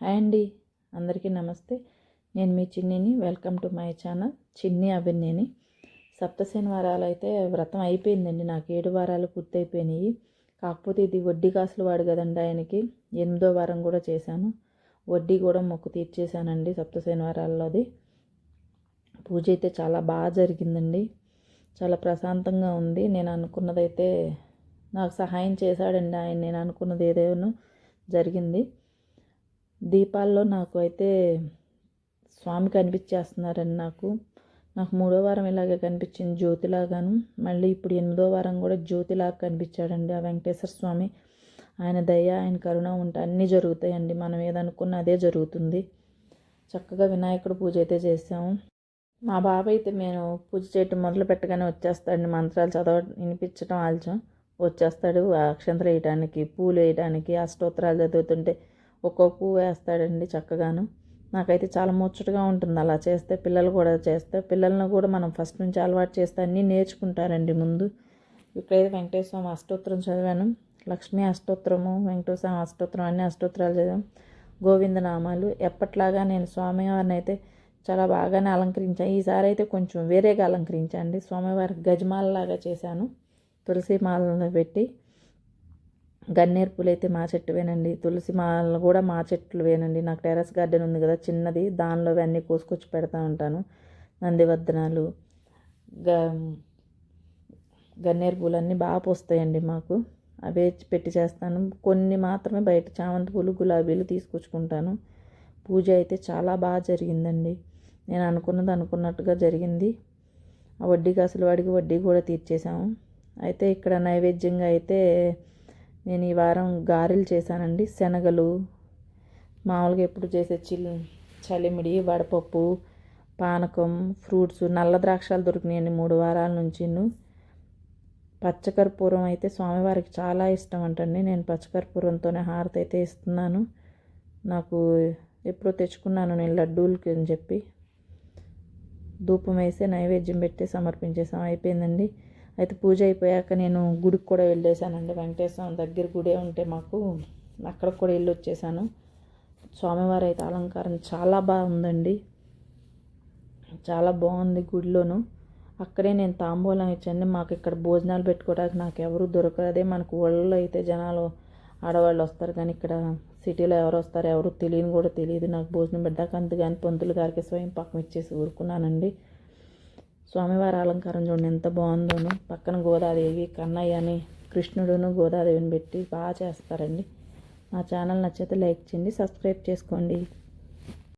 Hi అండి. అందరికీ నమస్తే. నేను మీ చిన్నిని. Welcome to my channel. Chinni Abhinneni. సప్త శనివారాలు అయితే వ్రతం అయిపోయిందండి. నాకు ఏడు వారాలు పూర్తయిపోయినాయి. కాకపోతే ఇది వడ్డీ కాసులు వాడు కదండి ఆయనకి. ఎనిమిదో వారం కూడా చేశాను. వడ్డీ కూడా మొక్కు తీర్చేశానండి సప్త వారాల్లోది పూజ అయితే చాలా బాగా జరిగిందండి. చాలా ప్రశాంతంగా ఉంది. నేను అనుకున్నదైతే నాకు సహాయం చేశాడండి ఆయన. నేను అనుకున్నది ఏదేనో జరిగింది. దీపాల్లో నాకు అయితే స్వామి కనిపించేస్తున్నారండి నాకు నాకు మూడో వారం ఇలాగే కనిపించింది జ్యోతిలాగాను. మళ్ళీ ఇప్పుడు ఎనిమిదో వారం కూడా జ్యోతిలాగా కనిపించాడండి ఆ వెంకటేశ్వర స్వామి. ఆయన దయ ఆయన కరుణ ఉంటే అన్నీ జరుగుతాయండి. మనం ఏదనుకున్న అదే జరుగుతుంది. చక్కగా వినాయకుడు పూజ అయితే చేసాము మా బాబాయ్ అయితే నేను పూజ చేయటం మొదలు పెట్టగానే వచ్చేస్తాడండి. మంత్రాలు చదవ వినిపించడం ఆల్చం వచ్చేస్తాడు అక్షంతలు వేయడానికి పూలు వేయడానికి అష్టోత్తరాలు చదువుతుంటే ఒక్కో పువ్వు వేస్తాడండి చక్కగాను. నాకైతే చాలా ముచ్చటగా ఉంటుంది అలా చేస్తే పిల్లలు కూడా చేస్తే. పిల్లలను కూడా మనం ఫస్ట్ నుంచి అలవాటు చేస్తే అన్నీ నేర్చుకుంటారండి ముందు. ఇక్కడైతే వెంకటేశ్వర స్వామి అష్టోత్తరం చదివాను. లక్ష్మీ అష్టోత్తరము వెంకటేశ్వర స్వామి అష్టోత్తరం అన్ని అష్టోత్తరాలు చదివాం. గోవింద నామాలు ఎప్పట్లాగా నేను స్వామివారిని అయితే చాలా బాగానే అలంకరించాను. ఈసారి అయితే కొంచెం వేరేగా అలంకరించండి స్వామివారికి గజమాలలాగా చేశాను. తులసి మాలను పెట్టి గన్నేరు పూలు అయితే మా చెట్టువేనండి. తులసి మాలలు కూడా మా చెట్లువేనండి. నాకు టెర్రస్ గార్డెన్ ఉంది కదా చిన్నది. దానిలో అన్నీ కోసుకొచ్చి పెడతా ఉంటాను. నందివర్ధనాలు గ గన్నేరు పూలు అన్నీ బాగా పోస్తాయండి మాకు. అవే పెట్టి చేస్తాను. కొన్ని మాత్రమే బయట చామంతి పూలు గులాబీలు తీసుకొచ్చుకుంటాను. పూజ అయితే చాలా బాగా జరిగిందండి. నేను అనుకున్నది అనుకున్నట్టుగా జరిగింది. ఆ వడ్డీ కాసులు వాడికి వడ్డీ కూడా తీర్చేసాము అయితే ఇక్కడ నైవేద్యంగా అయితే నేను ఈ వారం గారెలు చేశానండి. శనగలు మామూలుగా ఎప్పుడు చేసే చిల్లి చలిమిడి వడపప్పు పానకం ఫ్రూట్స్ నల్ల ద్రాక్షాలు దొరికినాయండి మూడు వారాల నుంచి పచ్చకర్పూరం అయితే స్వామివారికి చాలా ఇష్టం అంటండి. నేను పచ్చకర్పూరంతోనే హారతి అయితే ఇస్తున్నాను. నాకు ఎప్పుడో తెచ్చుకున్నాను నేను లడ్డూలకి అని చెప్పి. ధూపం వేసి నైవేద్యం పెట్టి సమర్పించేసాం. అయిపోయిందండి. అయితే పూజ అయిపోయాక నేను గుడికి కూడా వెళ్ళేసానండి వెంకటేశ్వరం దగ్గర గుడే ఉంటే మాకు అక్కడికి కూడా వెళ్ళి వచ్చేసాను. స్వామివారి అయితే అలంకారం చాలా బాగుందండి చాలా బాగుంది గుడిలోను. అక్కడే నేను తాంబూలం ఇచ్చాను. మాకు ఇక్కడ భోజనాలు పెట్టుకోవడానికి నాకు ఎవరు దొరకదు అదే మనకు ఊళ్ళో అయితే జనాలు ఆడవాళ్ళు వస్తారు కానీ ఇక్కడ సిటీలో ఎవరు వస్తారు ఎవరు తెలియని కూడా తెలియదు. నాకు భోజనం పెట్టాక అందుకని పంతులు గారికి స్వయం పక్కన ఇచ్చేసి ఊరుకున్నానండి. స్వామివారి అలంకారం చూడండి ఎంత బాగుందోను. పక్కన గోదాదేవి కన్నయ్య అని కృష్ణుడును గోదాదేవిని పెట్టి బాగా చేస్తారండి. మా ఛానల్ నచ్చితే లైక్ చేయండి సబ్స్క్రైబ్ చేసుకోండి.